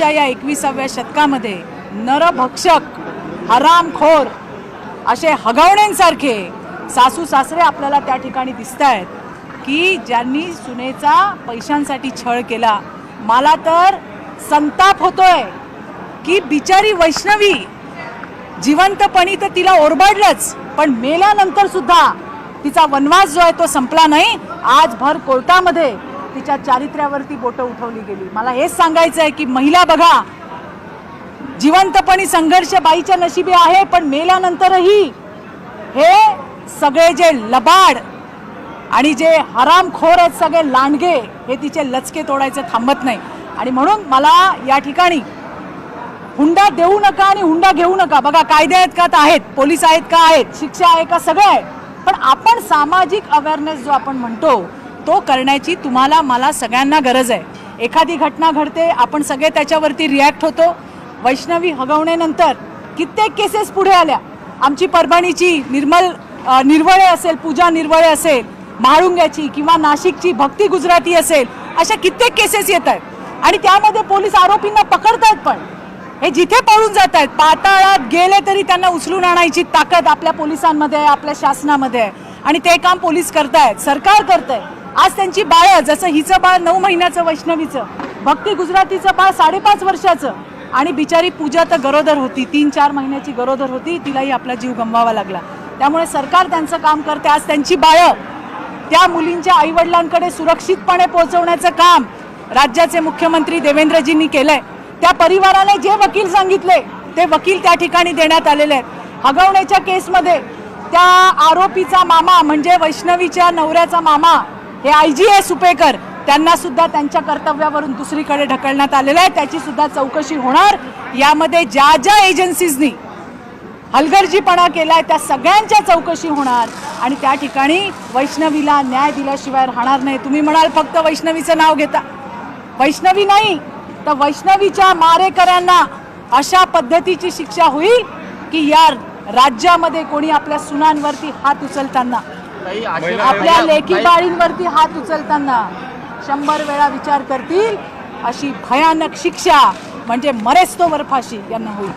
आजच्या या एकविसाव्या शतकामध्ये नरभक्षक हरामखोर असे हगवण्यांसारखे सासू सासरे आपल्याला त्या ठिकाणी दिसत आहेत की ज्यांनी सुनेचा पैशांसाठी छळ केला. मला तर संताप होतोय की बिचारी वैष्णवी जिवंतपणी तर तिला ओरबाडलंच पण मेल्यानंतर सुद्धा तिचा वनवास जो आहे तो संपला नाही. आजभर कोर्टामध्ये तिच्या चारित्र्यावरती बोटं उठवली गेली. मला हेच सांगायचं आहे की महिला बघा जिवंतपणी संघर्ष बाईच्या नशिबी आहे पण मेल्यानंतरही हे सगळे जे लबाड आणि जे हरामखोर आहेत सगळे लांडगे हे तिचे लचके तोडायचं थांबत नाही. आणि म्हणून मला या ठिकाणी हुंडा देऊ नका आणि हुंडा घेऊ नका. बघा कायदे आहेत का तर आहेत पोलीस आहेत का आहेत शिक्षा आहे का सगळं आहे. पण आपण सामाजिक अवेअरनेस जो आपण म्हणतो तो करण्याची तुम्हाला मला सगळ्यांना गरज आहे. एखादी घटना घडते आपण सगळे त्याच्यावरती रिॲक्ट होतो. वैष्णवी हगवण्यानंतर कित्येक केसेस पुढे आल्या. आमची परभणीची निर्मल निर्वळे असेल पूजा निर्वळे असेल म्हाळुंग्याची किंवा नाशिकची भक्ती गुजराती असेल अशा कित्येक केसेस येत आहेत. आणि त्यामध्ये पोलीस आरोपींना पकडतायत पण. हे जिथे पळून जात आहेत पाताळात गेले तरी त्यांना उचलून आणायची ताकद आपल्या पोलिसांमध्ये आहे आपल्या शासनामध्ये आहे. आणि ते काम पोलीस करतायत सरकार करतंय. आज त्यांची बाळ जसं हिचं बाळ नऊ महिन्याचं वैष्णवीचं भक्ती गुजरातीचं बाळ साडेपाच वर्षाचं. आणि बिचारी पूजा तर गरोदर होती तीन चार महिन्याची गरोदर होती तिलाही आपला जीव गमवावा लागला. त्यामुळे सरकार त्यांचं काम करते आज त्यांची बाळं. त्या मुलींच्या आईवडिलांकडे सुरक्षितपणे पोहोचवण्याचं काम राज्याचे मुख्यमंत्री देवेंद्रजींनी केलंय. त्या परिवाराने जे वकील सांगितले ते वकील त्या ठिकाणी देण्यात आलेले आहेत. हगवण्याच्या केसमध्ये त्या आरोपीचा मामा म्हणजे वैष्णवीच्या नवऱ्याचा मामा हे आय जी ए सुपेकर. त्यांना सुद्धा त्यांच्या कर्तव्यावरून दुसरीकडे ढकलण्यात आलेलं आहे. त्याची सुद्धा चौकशी होणार. यामध्ये ज्या ज्या एजन्सीजनी हलगर्जीपणा केलाय त्या सगळ्यांच्या चौकशी होणार. आणि त्या ठिकाणी वैष्णवीला न्याय दिल्याशिवाय राहणार नाही. तुम्ही म्हणाल फक्त वैष्णवीचं नाव घेता. वैष्णवी नाही तर वैष्णवीच्या मारेकऱ्यांना अशा पद्धतीची शिक्षा होईल की या राज्यामध्ये कोणी आपल्या सुनांवरती हात उचलताना आपल्या लेखी बाळींवरती हात उचलताना शंभर वेळा विचार करतील अशी भयानक शिक्षा म्हणजे मरेस्तोवर फाशी यांना होईल.